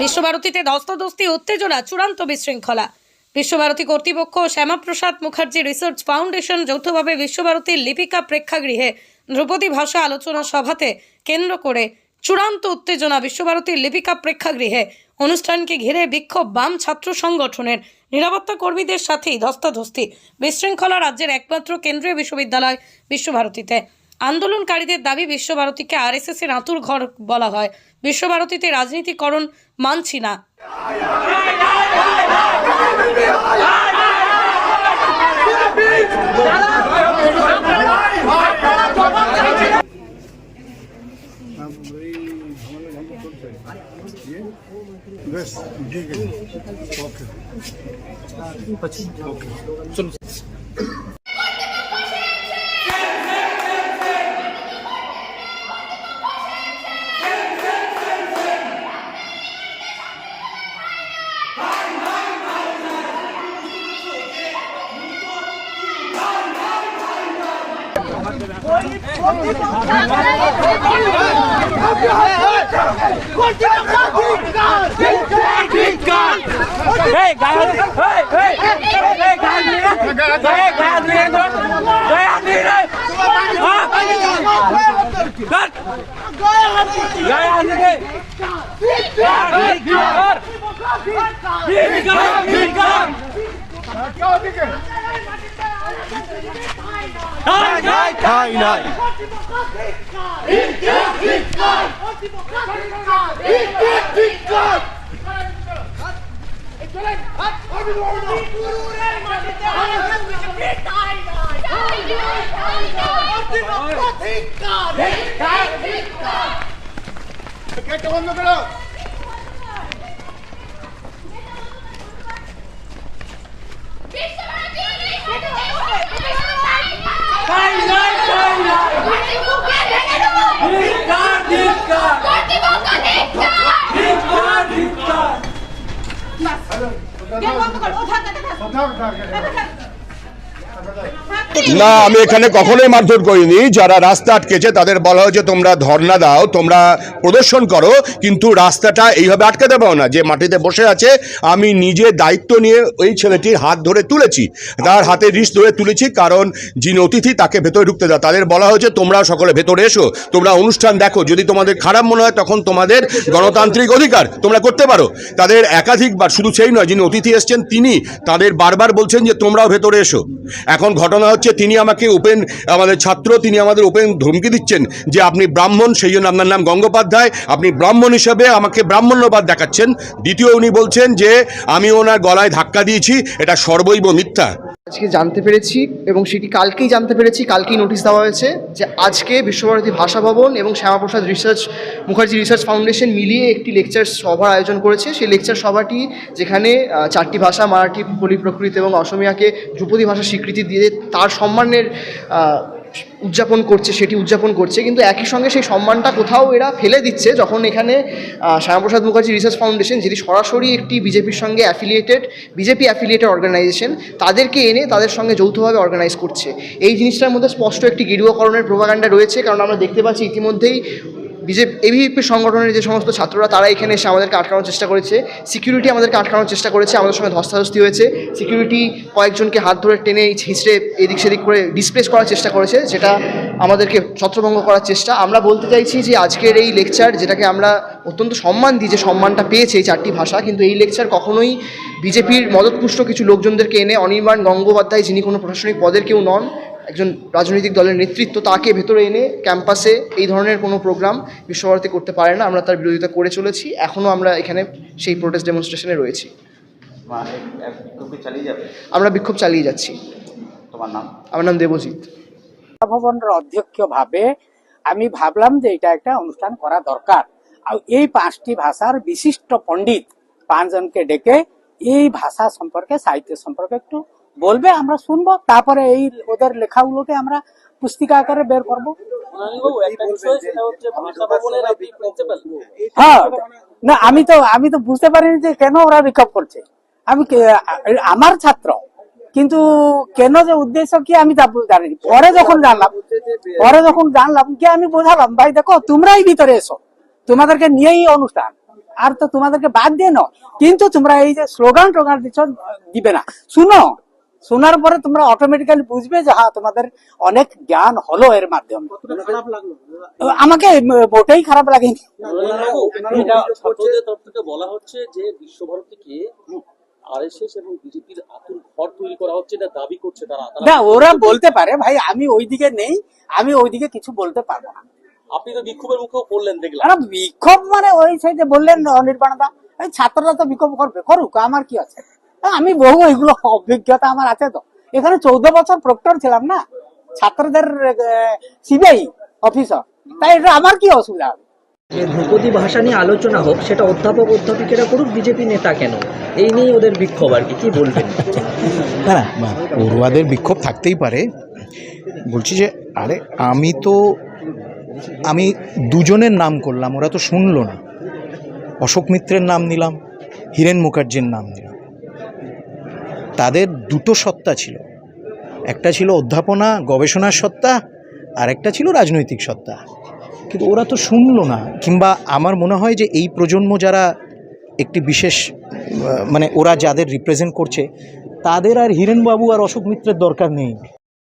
বিশ্বভারতীতে ধস্তাধস্তি উত্তেজনা চূড়ান্ত বিশৃঙ্খলা। বিশ্বভারতী কর্তৃপক্ষ শ্যামাপ্রসাদ মুখার্জি রিসার্চ ফাউন্ডেশন যৌথভাবে বিশ্বভারতীর লিপিকা প্রেক্ষাগৃহে ধ্রুপদী ভাষা আলোচনা সভাতে কেন্দ্র করে চূড়ান্ত উত্তেজনা বিশ্বভারতীর লিপিকা প্রেক্ষাগৃহে অনুষ্ঠানকে ঘিরে বিক্ষোভ বাম ছাত্র সংগঠনের নিরাপত্তা কর্মীদের সাথেই ধস্তাধস্তি। বিশৃঙ্খলা রাজ্যের একমাত্র কেন্দ্রীয় বিশ্ববিদ্যালয় বিশ্বভারতীতে। আন্দোলনকারীদের দাবি বিশ্বভারতীকে আরএসএস এর আঁতুর ঘর বলা হয়। বিশ্বভারতীতে রাজনীতিকরণ মানছি না। বেশ ঠিক আছে ওকে Gel gel gel gel. নাই নাই গেটটা বন্ধ করো क्या काम कर उठा कर उठा उठा कर না, আমি এখানে কখনোই মারধর করিনি। যারা রাস্তা আটকেছে, তাদের বলা হয়েছে, তোমরা ধর্ণা দাও, তোমরা প্রদর্শন করো। কিন্তু রাস্তাটা এইভাবে আটকে দেবো না। যে মাটিতে বসে আছে, আমি নিজে দায়িত্ব নিয়ে ওই ছেলেটির হাত ধরে তুলেছি। তার হাতে রিস ধরে তুলেছি, কারণ যিনি অতিথি, তাকে ভেতরে ঢুকতে দাও। তাদের বলা হয়েছে, তোমরা সকলে ভেতরে এসো, তোমরা অনুষ্ঠান দেখো। যদি তোমাদের খারাপ মনে হয়, তখন তোমাদের গণতান্ত্রিক অধিকার তোমরা করতে পারো। তাদের একাধিকবার, শুধু সেই নয়, যিনি অতিথি এসছেন, তিনি তাদের বারবার বলছেন যে, তোমরাও ভেতরে এসো। এখন ঘটনা হচ্ছে তিনি আমাকে ওপেন আমাদের ছাত্র, তিনি আমাদের ওপেন ধমকি দিচ্ছেন যে আপনি ব্রাহ্মণ, সেই জন্য আপনার নাম গঙ্গোপাধ্যায়, আপনি ব্রাহ্মণ হিসেবে আমাকে ব্রাহ্মণ্যবাদ দেখাচ্ছেন। দ্বিতীয় উনি বলছেন যে, আমি ওনার গলায় ধাক্কা দিয়েছি, এটা সর্বৈব মিথ্যা। আজকে জানতে পেরেছি এবং সেটি কালকেই জানতে পেরেছি, কালকেই নোটিশ দেওয়া হয়েছে যে আজকে বিশ্বভারতী ভাষা ভবন এবং Syama Prasad research Mukherjee research foundation মিলিয়ে একটি লেকচার সভার আয়োজন করেছে। সেই লেকচার সভাটি যেখানে চারটি ভাষা, মারাঠি, বলি প্রকৃত এবং অসমীয়াকে ধ্রুপদী ভাষা স্বীকৃতি দিয়ে তার সম্মানের উদযাপন করছে, সেটি উদযাপন করছে, কিন্তু একই সঙ্গে সেই সম্মানটা কোথাও এরা ফেলে দিচ্ছে যখন এখানে শ্যামাপ্রসাদ মুখার্জি রিসার্চ ফাউন্ডেশন যেটি সরাসরি একটি বিজেপির সঙ্গে অ্যাফিলিয়েটেড বিজেপি অ্যাফিলিয়েটেড অর্গানাইজেশন তাদেরকে এনে তাদের সঙ্গে যৌথভাবে অর্গানাইজ করছে। এই জিনিসটার মধ্যে স্পষ্ট একটি গেরুয়াকরণের প্রভাকাণ্ডা রয়েছে, কারণ আমরা দেখতে পাচ্ছি ইতিমধ্যেই বিজেপি এবিপি সংগঠনের যে সমস্ত ছাত্ররা, তারা এখানে এসে আমাদেরকে আটকানোর চেষ্টা করেছে। সিকিউরিটি আমাদেরকে আটকানোর চেষ্টা করেছে। আমাদের সঙ্গে ধস্তাধস্তি হয়েছে। সিকিউরিটি কয়েকজনকে হাত ধরে টেনে হিঁচড়ে এদিক সেদিক করে ডিসপ্লেস করার চেষ্টা করেছে, যেটা আমাদেরকে ছত্রভঙ্গ করার চেষ্টা। আমরা বলতে চাইছি যে আজকের এই লেকচার যেটাকে আমরা অত্যন্ত সম্মান দিই যে সম্মানটা পেয়েছে এই চারটি ভাষা, কিন্তু এই লেকচার কখনোই বিজেপির মদতপুষ্ট কিছু লোকজনদেরকে এনে অনির্বাণ গঙ্গোপাধ্যায়, যিনি কোনো প্রশাসনিক পদের কেউ নন একজন রাজনৈতিক দলের নেতৃত্ব তাকে ভেতরে এনে ক্যাম্পাসে এই ধরনের কোনো প্রোগ্রাম বিশ্বভারতী করতে পারে না। আমরা তার বিরোধিতা করে চলেছি। এখনও আমরা এখানে সেই প্রোটেস্ট ডেমনস্ট্রেশনে রয়েছি। আমরা বিক্ষোভ চালিয়ে যাচ্ছি। তোমার নাম? আমার নাম দেবজিৎ। ভবনের অধ্যক্ষ ভাবে আমি ভাবলাম যে এটা একটা অনুষ্ঠান করা দরকার। আর এই পাঁচটি ভাষার বিশিষ্ট পণ্ডিত পাঁচজনকে ডেকে এই ভাষা সম্পর্কে সাহিত্য সম্পর্কে একটু বলবে আমরা শুনব তারপরে এই ওদের লেখাগুলোকে আমরা পুস্তিকা আকারে বের করব। হ্যাঁ না আমি তো আমি তো বুঝতে পারিনি যে কেন ওরা বিক্ষোভ করছে। আমি আমার ছাত্র কিন্তু কেন যে উদ্দেশ্য কি আমি তা বু- জানি পরে যখন জানলাম পরে যখন জানলাম কি আমি বোঝালাম ভাই দেখো তোমরাই ভিতরে এসো। তোমাদেরকে নিয়েই অনুষ্ঠান। আর তো তোমাদেরকে বাদ দিয়ে নয়। কিন্তু তোমরা এই যে স্লোগান টোগান দিচ্ছ দিবে না। শুনো শোনার পরে তোমরা অটোমেটিক্যালি বুঝবে যে হ্যাঁ তোমাদের অনেক জ্ঞান হলো এর মাধ্যমে। আমাকে মোটেই খারাপ লাগেনি। এটা ছাত্রদের তরফ থেকে বলা হচ্ছে যে বিশ্বভারতীকে আরএসএস এবং বিজেপির আতুর ঘর তৈরি করা হচ্ছে এটা দাবি করছে তারা। তারা- না ওরা বলতে পারে ভাই আমি ওইদিকে নেই আমি ওইদিকে কিছু বলতে পারব না। আপনি তো বিক্ষোভের মুখেও পড়লেন দেখলাম। কারণ বিক্ষোভ মানে ওই সেই যে বললেন অনির্বাণ দা এই ছাত্ররা তো বিক্ষোভ করবে করুক আমার কি আছে? আমি বহু এগুলো অভিজ্ঞতা আমার আছে তো। এখানে চৌদ্দ বছর প্রক্টর ছিলাম না ছাত্রদের সিবিআই অফিসার তাই এটা আমার কি অসুবিধা হবে? ধ্রুপদী ভাষা নিয়ে আলোচনা হোক সেটা অধ্যাপক অধ্যাপিকেরা করুক বিজেপি নেতা কেন? এই নিয়ে ওদের বিক্ষোভ আর কি কি বলবেন? না না না, পড়ুয়াদের বিক্ষোভ থাকতেই পারে। বলছি যে আরে আমি তো আমি দুজনের নাম করলাম ওরা তো শুনলো না। অশোক মিত্রের নাম নিলাম হীরেন মুখার্জির নাম নিলাম। তাদের দুটো সত্তা ছিল। একটা ছিল অধ্যাপনা, গবেষণার সত্তা, আর একটা ছিল রাজনৈতিক সত্তা। কিন্তু ওরা তো শুনলো না, কিংবা আমার মনে হয় যে এই প্রজন্ম যারা একটি বিশেষ মানে ওরা যাদের রিপ্রেজেন্ট করছে, তাদের আর হিরেনবাবু আর অশোক মিত্রের দরকার নেই।